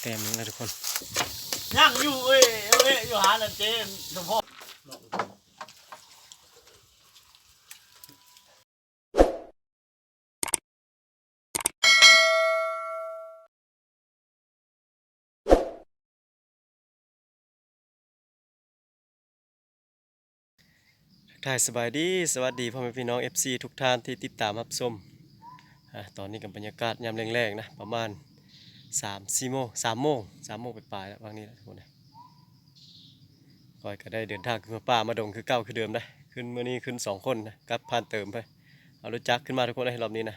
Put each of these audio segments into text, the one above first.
แต้มหนึงนะทุกคนย่างอยู่เอ้ยเอ้ยอยู่หาลันเจนสมพงทักทายสบายดี สวัสดีพ่อแม่พี่น้อง FC ทุกท่านที่ติดตามรับชมอ่าตอนนี้กับบรรยากาศยามแรงๆนะ ประมาณ 3 4โมง3โมง3โมงไปปลายแล้วบางนี้แหละทุกคนนะก้อยก็ได้เดินทางขึ้นมาป่ามาดงคือเก่าคือเดิมได้ขึ้นมื้อนี้ขึ้นสองคนนะกับผ่านเติมไปเอารถจักรขึ้นมาทุกคนเลยรอบนี้นะ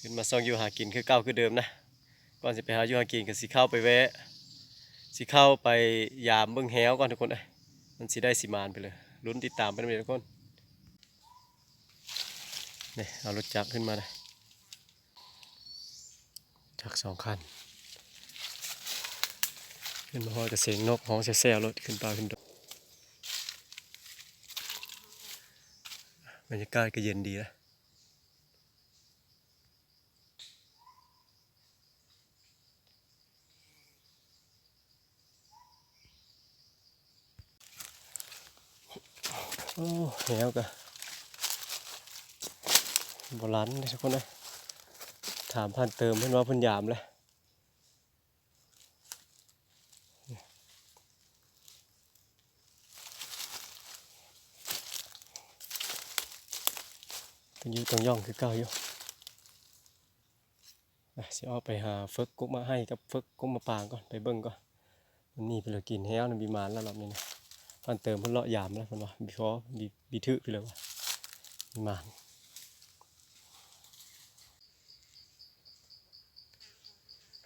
ขึ้นมาซองอยู่หากินคือเก่าคือเดิมนะก่อนจะไปหาอยู่หากินก็สิเข้าไปแวะสิเข้าไปยามเบิ่งแฮวก่อนทุกคนเลยมันสิได้สิมานไปเลยลุ้นติดตามไปเลยทุกคนนี่เอารถจักรขึ้นมาเลย จักสองคัน ขึ้นมาห้อยกับเสียงนกห้องแซ่ๆรถขึ้นไปขึ้นดอยบรรยากาศก็เย็นดีนะโอ้แล้วก็โบราณเลยทุกคนเลย ถามผ่านเติมเพื่อนว่าเพื่อนยามเลยเป็นอยู่ตรงย่องคือเก่าอยู่อะสิเอาไปหาเฟิกกุ๊กมาให้กับเฟิกกุ๊กมาปางก่อนไปเบิ่งก่อนมันนี่ไปเลยกินแห้วนะบีมานแล้วรอบนี้นะพันเติมเพิ่นเลาะยามแล้วเพิ่นว่าบีฟอบีบีทึไปเลยว่าบีมาน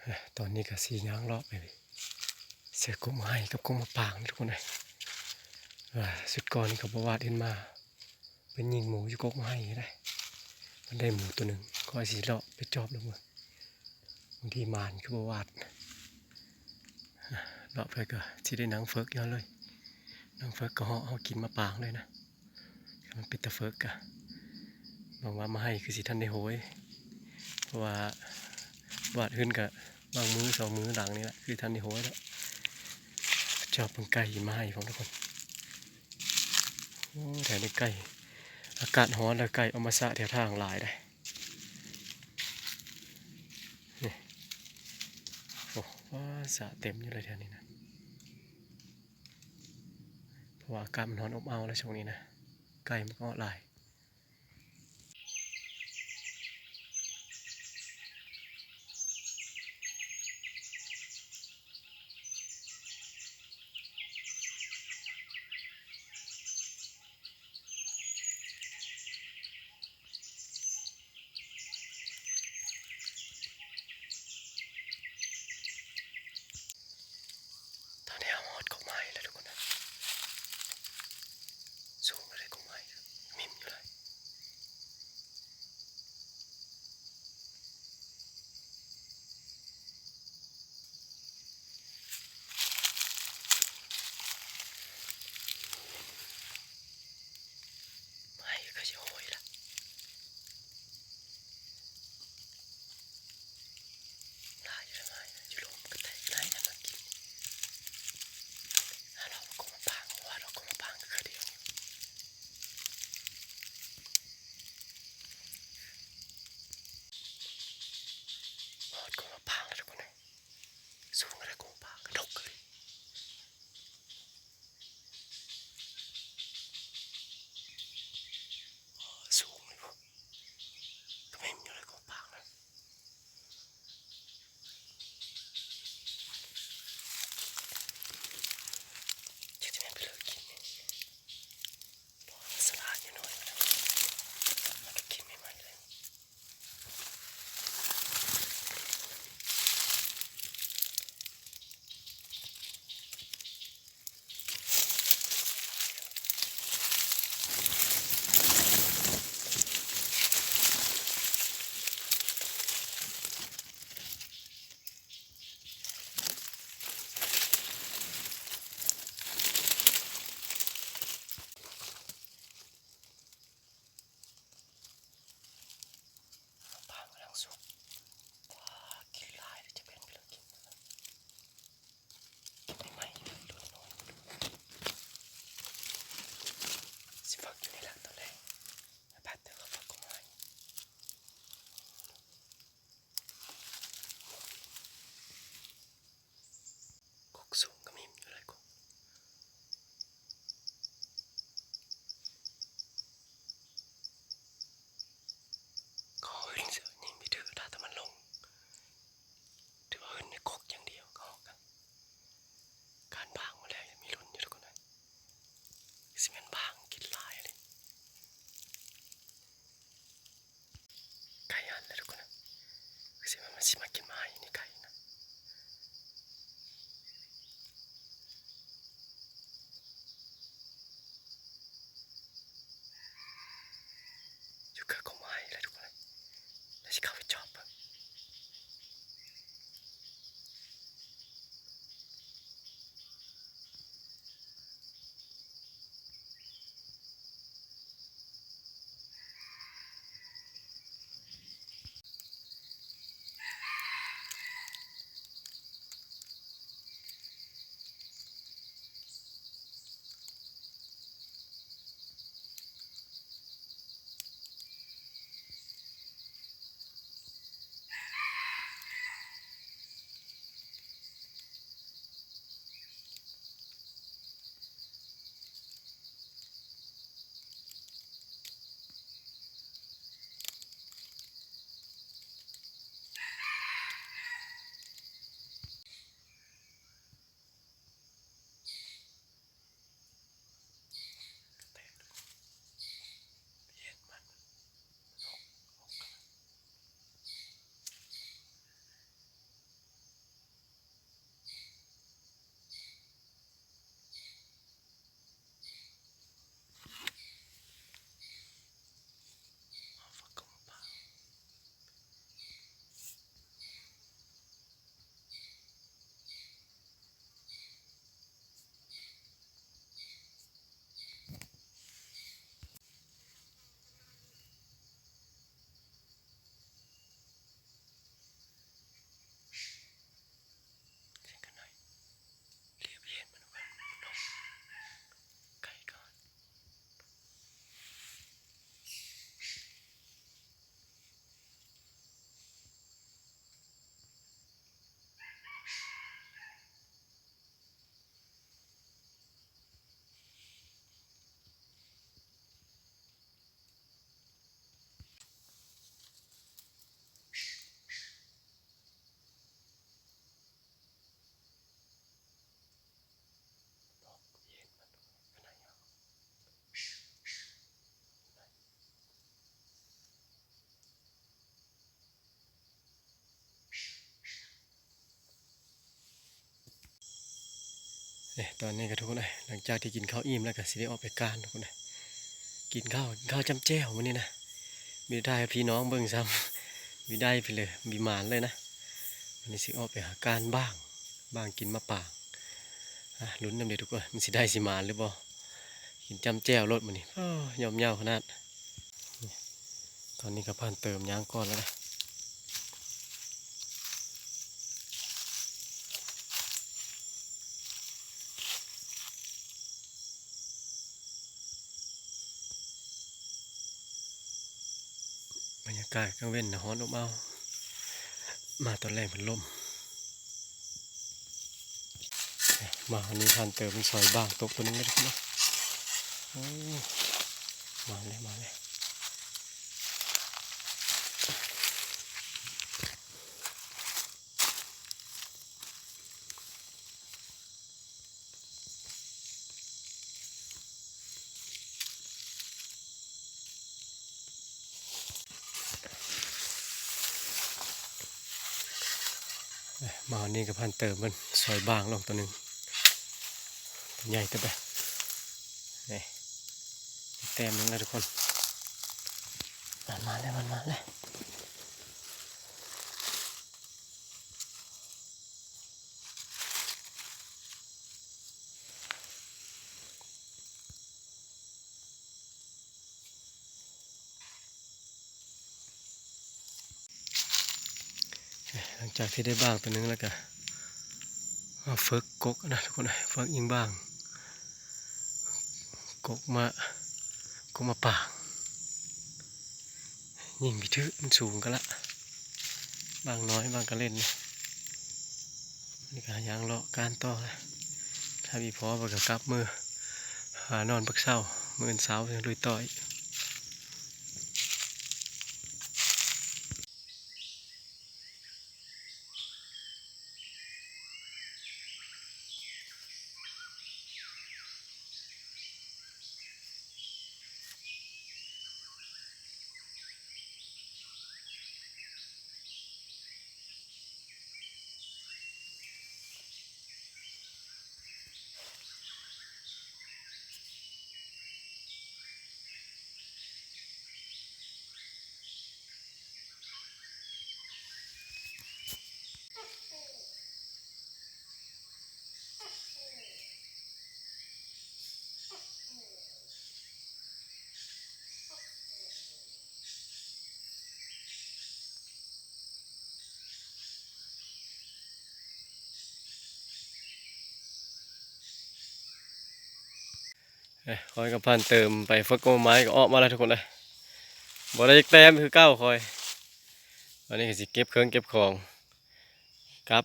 เอ้ย ตอนนี้ก็สีย่างเลาะไปเสือกุ๊กมาให้กับกุ๊กมาปางทุกคนเลยสุดก่อนนี่เขาบว่าเดินมา เป็นยิงหมูอยู่กกไม้ได้ มันได้หมูตัวหนึ่งก็สีเลาะไปจอบแล้วมึงบางทีมานคือบวาดเลาะไปก็ที่ได้นังเฟิกย้อนเลยนังเฟิกก็ห่อเอากินมาปางเลยนะมันเป็นตะเฟิกกะบอกว่ามาให้คือสิท่านได้โหยเพราะว่าวาดขึ้นกับ บางมือสองมือหลังนี่แหละคือท่านได้โหยแล้วจอบเป็นไก่มาให้ของทุกคนโอ้แถวนี้ไก่อากาศร้อนแล้วไก่เอามาสะแถวทางหลายได้นี่โอ้ว่าสะเต็มอยู่เลยแถวนี้นะเพราะว่าอากาศมันร้อนอบอ้าวแล้วช่วงนี้นะไก่มันก็หลาย 回編んでるかな。うせまましまきまいにかな。 เนี่ยตอนนี้ก็ทุกคนเลยหลังจากที่กินข้าวอิ่มแล้วก็สิได้ออกไปการทุกคนเลยกินข้าวกินข้าวจำแจ้ววันนี้นะมีได้พี่น้องเบิ่งซ้ำมีได้ไปเลยมีหมานเลยนะวันนี้สิออกไปหาการบ้าง บ้างกินมะปางอะลุ้นนำเด็ทุกคนมันสิได้สิมานหรือบ่กินจำแจ้วรถมันนี่อ้ยอมเยาวขนาด ตอนนี้ก็ผ่านเติมยางก่อนแล้วนะ บรรยากาศกลางเว้นนะฮ้อนอบอ้าวมาตอนแรกมันล่มมาอันนี้พันเติมเป็นซอยบ้างตกตัวนึงได้ทุกคนะมาเลยมา มาอันนี้กับพันเติมมันซอยบางลงตัวหนึ่งใหญ่ตัวไปนี่เต็มนึงแล้วทุกคนมันมาแล้วมันมาแล้ว ลังจากที่ได้บ้างตัวนึงแล้วก็เอาเฟิกกกนะทุกคนเฟิกยิงบ้าง กกมากกมาป่างยิงพิทึมันสูงกันละบางน้อยบางก็เล่นนี่ก็ยางเลาะการต่อนะถ้ามีพอไปกับกลับมือหานอนปักเศร้ามืออนเสายังลุยต่ออ้ย คอยกับพันเติมไปฟักกไม้ก็ออกมาแล้วทุกคนเลยบ่ได้แต้มคือเก้าคอยวันนี้ก็สิเก็บเครื่องเก็บของกลับ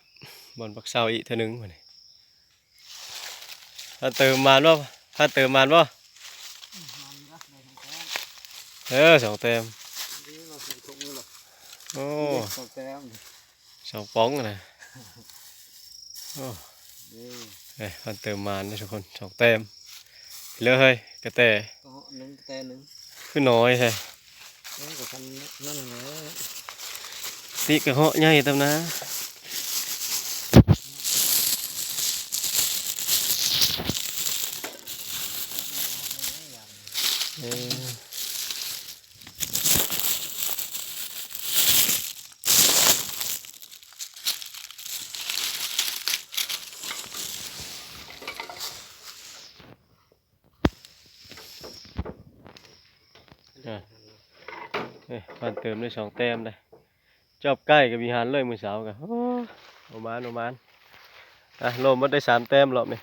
บอนปักเซาอีกเท่านึงวันนี้พันเติมมานบ่าพันเติมมานบ่าเออสองแต้มโอ้สองแต้มสองป้องนะโอ้นี่เอ้ยพันเติมมานนะทุกคนสองแต้ม เหลือเฮ้ยกระแตก็หนึ่งแต่หนึ่งคือน้อยใช่นี่ก็ทันนั่นแหละติกระเหาะใหญ่ตำนะ เอ้ยพันเติมได้สองแต้มเลยจอบใกล้กับวิหารเลยมือเสากันโอ้โอมานโอมานอะโลมมันได้สามแต้มรอบนี่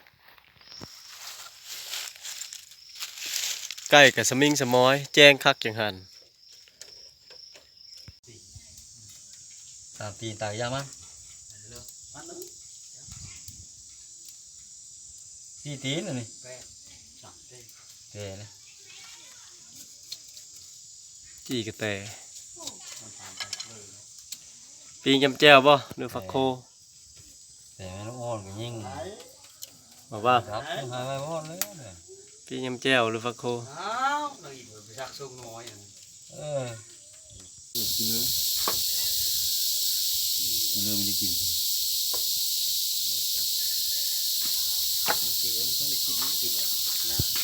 ใกล้กับสมิงสมอย แจ้งคักอย่างหันสามตีนตายยากมั้งสี่ตีนอันนี่เตะนะ จี้กระแตปีงจำแจ้วบ่หรือฟักโคแต่ไม่ต้องอ่อนก็ยิ่งบอกว่าครับหายไปอ่อนเลยเนี่ยปีงจำแจ้วหรือฟักโคอ้าวเราอีกไปชักซุกน้อยอะเออกินเลยเริ่มไม่ได้กินเสียมันต้องได้กินกินเลยนะ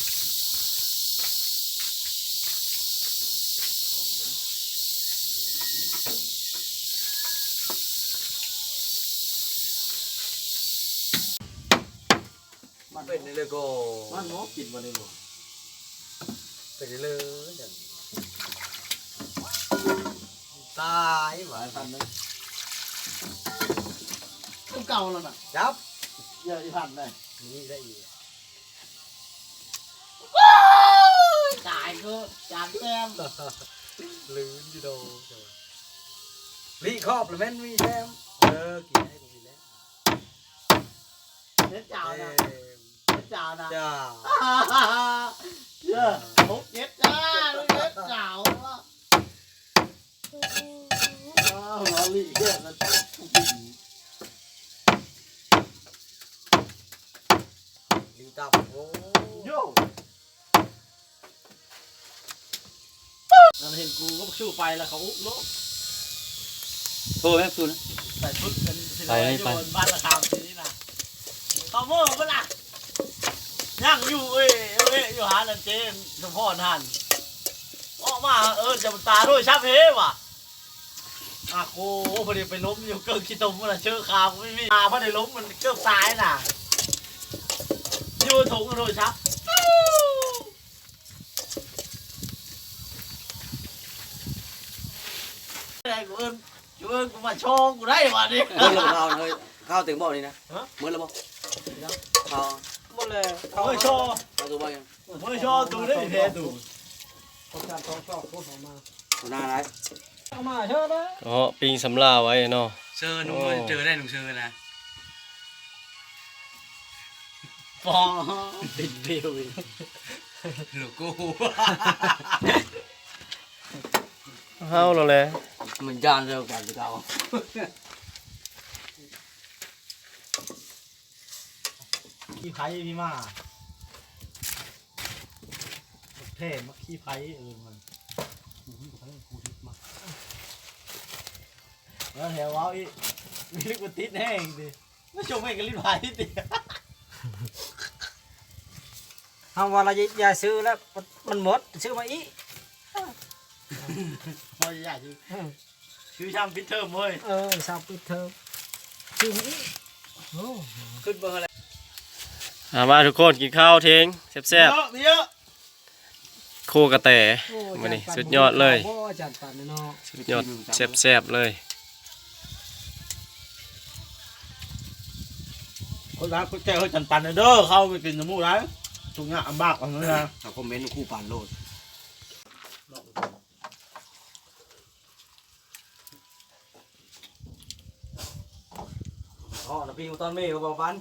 เป็นเลยก็มันงอกินมาเลยบ่เป็นเลยตายหวานพันเลยต้องเก่าแล้วน่ะจับเยอะที่พันได้นี่ได้อีกจ่ายก็จานแต้มลืมดิโดลีครอบหรือแม่นมีแซมเออกินให้กูมีแล้วเน็ตจ่าวนะ เน็ตจ่าวนะจ้าเยอะหกเจ็ดจ้าลูกเน็ตจ่าวละอ้าวลอลี่เยอะนะลีตับโอ้โย่เราเห็นกูก็ชูไปแล้วเขาอุ๊บโลกโทษแม่คุณใส่ชุดเป็นศิลไปปะให้อยู่ไปบนบ้านระคามทีนี้นะเขาเมื่อเมื่ อไหร่ยังอยู่เอ้ยเอ้ยอยู่หาลันเจนสมพรหันออกมาเออจะมันตาด้วยชับเฮว่ะอะโอ้โหพอดีไปล้มอยู่เกินขี้ตมมันเชื่อคาไม่มีตาพอดีล้มมันเกือบตายน่ะอยู่ถุงโดยชับอะไรกูเอิญกูเอิญกูมาโชว์กูได้วันนี้เมื่อเราข้าวเลยข้าวถึงบ่อนี่นะฮะเมื่อเราบ่ข้าวหมดเลยเฮ้ยโชว์ข้าว ตัวบ่ยังเฮ้ยโชว์ดูได้แพ้ดูต้องการต้องชอบพูดออกมาหัวหน้าไรออกมาเชิญเลยก็ปิงสำลาไว้เนาะเชิญโอ้เจอได้หนุ่มเชิญนะฟองติดเดียวอีกหลูกกูเฮาแล้วแหละเหมือนจานเร็วกันเก่า ขี้ไผ่พี่มาเท่มาขี้ไผ่เออมันแล้วแถวว้าวอีมีลูกติดแห้งดิไม่ชมให้กันลิ้นไผ่ดิทำว่าเราอย่าซื้อแล้วมันหมดซื้อมาอีกพอจะอยากชื่อชื่อช่างพิเทอร์เว้ยเออสาวปิเทอมซื้อมาอีกโอ้ขึ้นเบอร์อะไร อ่ามาทุกคนกินข้าวเทงแซ่บเยอะเยอะๆโคกระแตมานี่สุดยอดเลยโอ้จัดปันเนาะสุดยอดแซ่บๆเลย คนร้านคนแก่เขาจันปันเด้อเข้าไปกินน้ำมูกร้านทุกอย่างลำบากเอาเนื้อเขาคอมเมนต์คู่ปานโลดอ๋อแล้วพี่ตอนเมย์ก็บอกฟัน